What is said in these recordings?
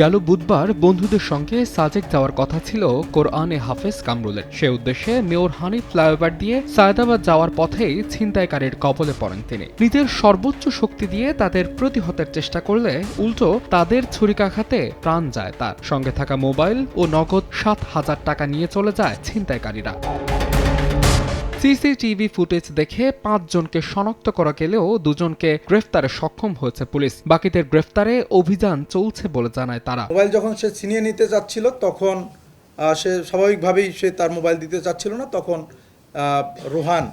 গেল বুধবার বন্ধুদের সঙ্গে সাজেক যাওয়ার কথা ছিল কোরআনে হাফেজ কামরুলের। সে উদ্দেশ্যে মেয়র হানি ফ্লাইওভার দিয়ে সায়দাবাদ যাওয়ার পথেই ছিনতাইকারীর কবলে পড়েন তিনি। নিজের সর্বোচ্চ শক্তি দিয়ে তাদের প্রতিহতের চেষ্টা করলে উল্টো তাদের ছুরিকাঘাতে প্রাণ যায় তার। সঙ্গে থাকা মোবাইল ও নগদ সাত হাজার টাকা নিয়ে চলে যায় ছিনতাইকারীরা। সিসিটিভি ফুটেজ দেখে পাঁচজনকে শনাক্ত করা গেলেও দুজনকে গ্রেফতারে সক্ষম হয়েছে পুলিশ। বাকিদের গ্রেফতারে অভিযান চলছে বলে জানায় তারা। মোবাইল যখন সে ছিনিয়ে নিতে যাচ্ছিল তখন সে স্বাভাবিকভাবেই সে তার মোবাইল দিতে চাচ্ছিল না। তখন রোহান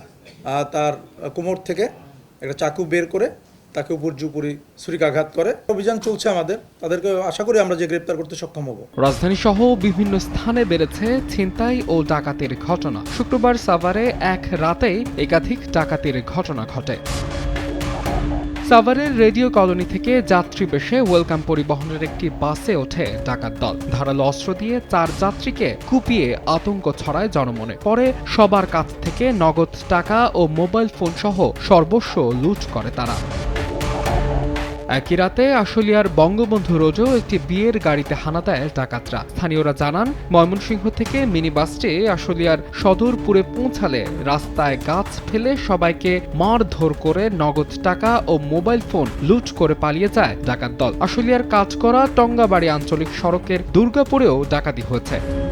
তার কোমর থেকে একটা চাকু বের করে তাকে উপর জুপুরি ছুরিকাঘাত করে। অভিযান চলছে আমাদের। তাদেরকে আশা করি আমরা যে গ্রেপ্তার করতে সক্ষম হব। রাজধানী সহ বিভিন্ন স্থানে বেড়েছে ছিনতাই ও ডাকাতির ঘটনা। শুক্রবার সাভারে এক রাতেই একাধিক ডাকাতির ঘটনা ঘটে। সাভারের রেডিও কলোনি থেকে যাত্রী বেশে ওয়েলকাম পরিবহনের একটি বাসে ওঠে ডাকাত দল। ধারালো অস্ত্র দিয়ে চার যাত্রীকে কুপিয়ে আতঙ্ক ছড়ায় জনমনে। পরে সবার কাছ থেকে নগদ টাকা ও মোবাইল ফোন সহ সর্বস্ব লুট করে তারা। একই রাতে আশুলিয়ার বঙ্গবন্ধু রোজও একটি বিয়ের গাড়িতে হানা দেয় ডাকাতরা। স্থানীয়রা জানান, ময়মনসিংহ থেকে মিনি বাসটি আশুলিয়ার সদরপুরে পৌঁছালে রাস্তায় গাছ ফেলে সবাইকে মারধর করে নগদ টাকা ও মোবাইল ফোন লুট করে পালিয়ে যায় ডাকাত দল। আশুলিয়ার কাজ করা টঙ্গাবাড়ি আঞ্চলিক সড়কের দুর্গাপুরেও ডাকাতি হয়েছে।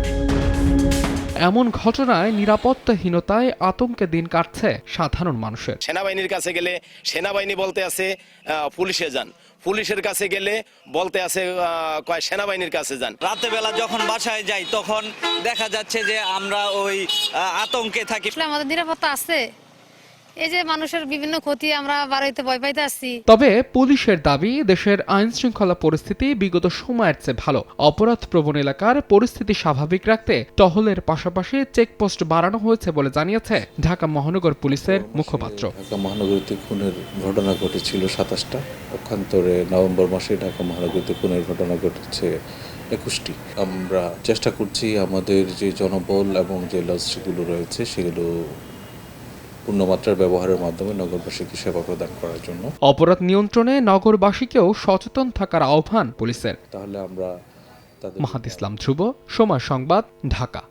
এমন ঘটনায় নিরাপত্তাহীনতায় আতঙ্কে দিন কাটছে সাধারণ মানুষের। সেনাবাহিনীর কাছে গেলে সেনাবাহিনী বলতে আছে পুলিশে যান। পুলিশের কাছে গেলে বলতে আছে কয় সেনাবাহিনীর কাছে যান। রাতে বেলা যখন বাসায় যাই তখন দেখা যাচ্ছে যে আমরা ওই আতঙ্কে থাকি। আমাদের নিরাপত্তা আছে। এই যে মানুষের বিভিন্ন ক্ষতি আমরা বাড়াইতে ভয় পাইতে আসছি। তবে পুলিশের দাবি দেশের আইন শৃঙ্খলা পরিস্থিতি বিগত সময়ের চেয়ে ভালো। অপরাধ প্রবণ এলাকার পরিস্থিতি স্বাভাবিক রাখতে টহলের পাশাপাশি চেকপোস্ট বাড়ানো হয়েছে বলে জানিয়েছে ঢাকা মহানগর পুলিশের মুখপাত্র। ঢাকা মহানগরীতে খুনের ঘটনা ঘটেছিল সাতাশটা। পক্ষান্তরে নভেম্বর মাসে ঢাকা মহানগরীতে খুনের ঘটনা ঘটেছে একুশটি। আমরা চেষ্টা করছি আমাদের যে জনবল এবং যে লজিস্টিকগুলো রয়েছে সেগুলো পূর্ণমাত্রার ব্যবহারের মাধ্যমে নগরবাসীকে সেবা প্রদান করার জন্য। অপরাধ নিয়ন্ত্রণে নগরবাসীকেও সচেতন থাকার আহ্বান পুলিশের। তাহলে আমরা মাহাদ ইসলাম ধ্রুব সময় সংবাদ ঢাকা।